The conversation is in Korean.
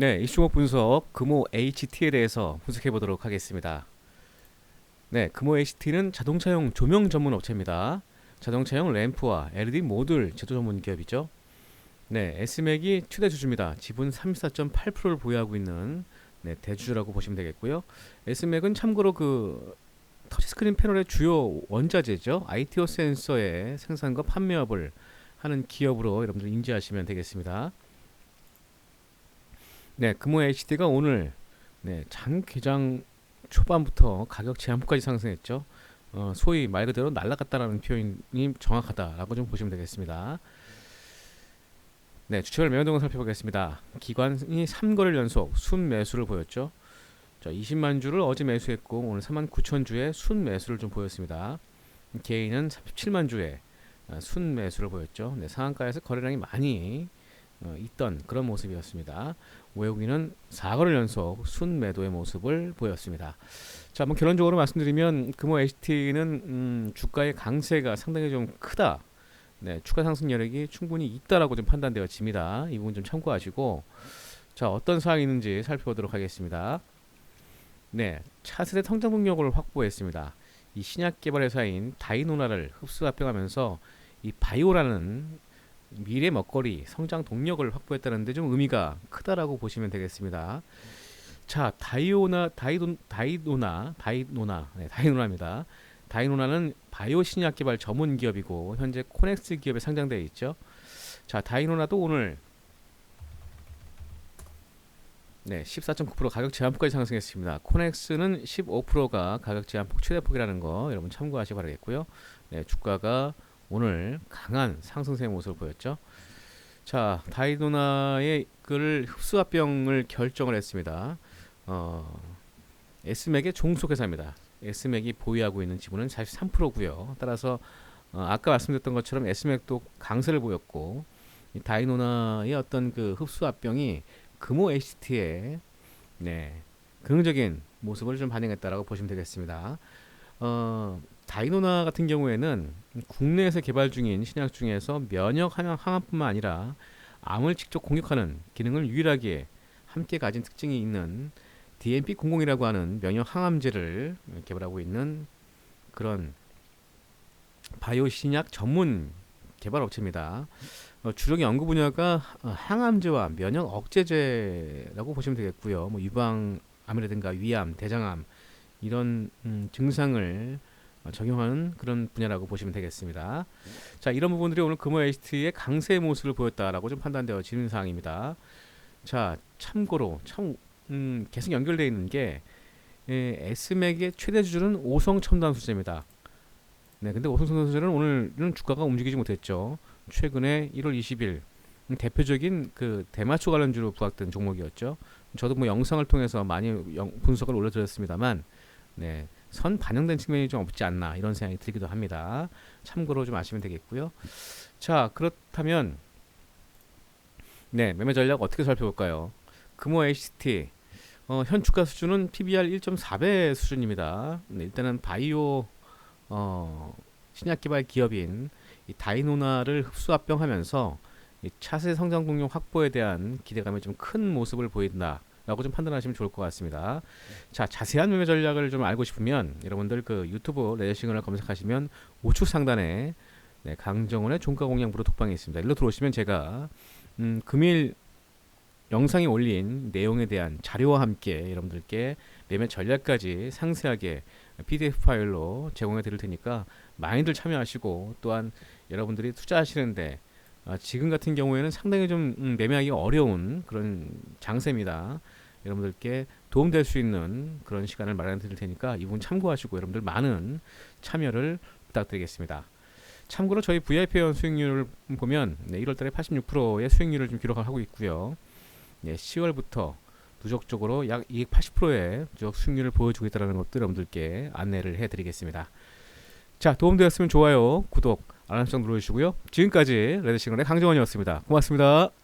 네, 이슈목 분석 금호 HT에 대해서 분석해 보도록 하겠습니다. 네, 금호 HT는 자동차용 조명 전문 업체입니다. 자동차용 램프와 LED 모듈 제조 전문 기업이죠. 네, S맥이 최대 주주입니다. 지분 34.8%를 보유하고 있는 네, 대주주라고 보시면 되겠고요. S맥은 참고로 그 터치스크린 패널의 주요 원자재죠. ITO 센서의 생산과 판매업을 하는 기업으로 여러분들 인지하시면 되겠습니다. 네, 금호 HD가 오늘 네, 장 개장 초반부터 가격 제한폭까지 상승했죠. 어, 소위 말 그대로 날라갔다라는 표현이 정확하다라고 좀 보시면 되겠습니다. 네, 주체별 매매 동을 살펴보겠습니다. 기관이 3거래일 연속 순 매수를 보였죠. 자, 20만 주를 어제 매수했고 오늘 3만 9천 주의 순 매수를 좀 보였습니다. 개인은 37만 주의 어, 순 매수를 보였죠. 네, 상한가에서 거래량이 많이 어, 있던 그런 모습이었습니다. 외국인은 4거래일 연속 순 매도의 모습을 보였습니다. 자, 뭐 결론적으로 말씀드리면 금호 HT는 음, 주가의 강세가 상당히 좀 크다. 네, 추가 상승 여력이 충분히 있다라고 좀 판단되어집니다. 이 부분 좀 참고하시고 자, 어떤 사항이 있는지 살펴보도록 하겠습니다. 네, 차세대 성장 동력을 확보했습니다. 이 신약 개발 회사인 다이노나를 흡수 합병하면서 이 바이오라는 미래 먹거리 성장 동력을 확보했다는데 좀 의미가 크다라고 보시면 되겠습니다. 자, 다이오나 다이돈 다이노나 다이노나 네, 다이노나입니다. 다이노나는 바이오 신약 개발 전문 기업이고 현재 코넥스 기업에 상장되어 있죠. 자, 다이노나도 오늘 네, 14.9% 가격 제한폭까지 상승했습니다. 코넥스는 15%가 가격 제한폭 최대폭이라는 거 여러분 참고하시기 바라겠고요. 네, 주가가 오늘 강한 상승세의 모습을 보였죠. 자, 다이노나의 그를 흡수합병을 결정을 했습니다. 어, S맥의 종속회사입니다. S맥이 보유하고 있는 지분은 43%고요. 따라서 어, 아까 말씀드렸던 것처럼 S맥도 강세를 보였고 이 다이노나의 어떤 그 흡수합병이 금호 HT의 네, 긍정적인 모습을 좀 반영했다라고 보시면 되겠습니다. 어, 다이노나 같은 경우에는 국내에서 개발 중인 신약 중에서 면역 항암뿐만 아니라 암을 직접 공격하는 기능을 유일하게 함께 가진 특징이 있는 DMP00이라고 하는 면역 항암제를 개발하고 있는 그런 바이오 신약 전문 개발 업체입니다. 어, 주력 연구 분야가 어, 항암제와 면역 억제제라고 보시면 되겠고요. 뭐 유방암이라든가 위암, 대장암 이런 음, 증상을 어, 적용하는 그런 분야라고 보시면 되겠습니다. 자, 이런 부분들이 오늘 금호 HT의 강세 모습을 보였다라고 좀 판단되어지는 사항입니다. 자, 참고로 참 음, 계속 연결되어 있는 게 예, S맥의 최대 주주는 오성 첨단 수제입니다. 네, 근데 오성 첨단 수제는 오늘은 주가가 움직이지 못했죠. 최근에 1월 20일 음, 대표적인 그 대마초 관련주로 부각된 종목이었죠. 저도 뭐 영상을 통해서 많이 영, 분석을 올려드렸습니다만, 네, 선 반영된 측면이 좀 없지 않나 이런 생각이 들기도 합니다. 참고로 좀 아시면 되겠고요. 자, 그렇다면 네, 매매 전략 어떻게 살펴볼까요? 금호 HT 어, 현 주가 수준은 PBR 1.4배 수준입니다. 네, 일단은 바이오 어, 신약 개발 기업인 이 다이노나를 흡수 합병하면서 이 차세 성장 동력 확보에 대한 기대감이 좀 큰 모습을 보인다. 라고 좀 판단하시면 좋을 것 같습니다. 자, 자세한 매매 전략을 좀 알고 싶으면 여러분들 그 유튜브 레저싱을 검색하시면 우측 상단에 네, 강정원의 종가 공략 무료 독방이 있습니다. 일로 들어오시면 제가 음, 금일 영상에 올린 내용에 대한 자료와 함께 여러분들께 매매 전략까지 상세하게 PDF 파일로 제공해 드릴 테니까 많이들 참여하시고 또한 여러분들이 투자하시는데 아, 지금 같은 경우에는 상당히 좀 음, 매매하기 어려운 그런 장세입니다. 여러분들께 도움될 수 있는 그런 시간을 마련해 드릴 테니까 이 부분 참고하시고 여러분들 많은 참여를 부탁드리겠습니다. 참고로 저희 VIP 회원 수익률을 보면 네, 1월 달에 86%의 수익률을 좀 기록하고 있고요. 네, 10월부터 누적적으로 약 280%의 누적 수익률을 보여주고 있다는 것들 여러분들께 안내를 해드리겠습니다. 자 도움되었으면 좋아요, 구독, 알람 설정 눌러주시고요. 지금까지 레드시그널의 강정원이었습니다. 고맙습니다.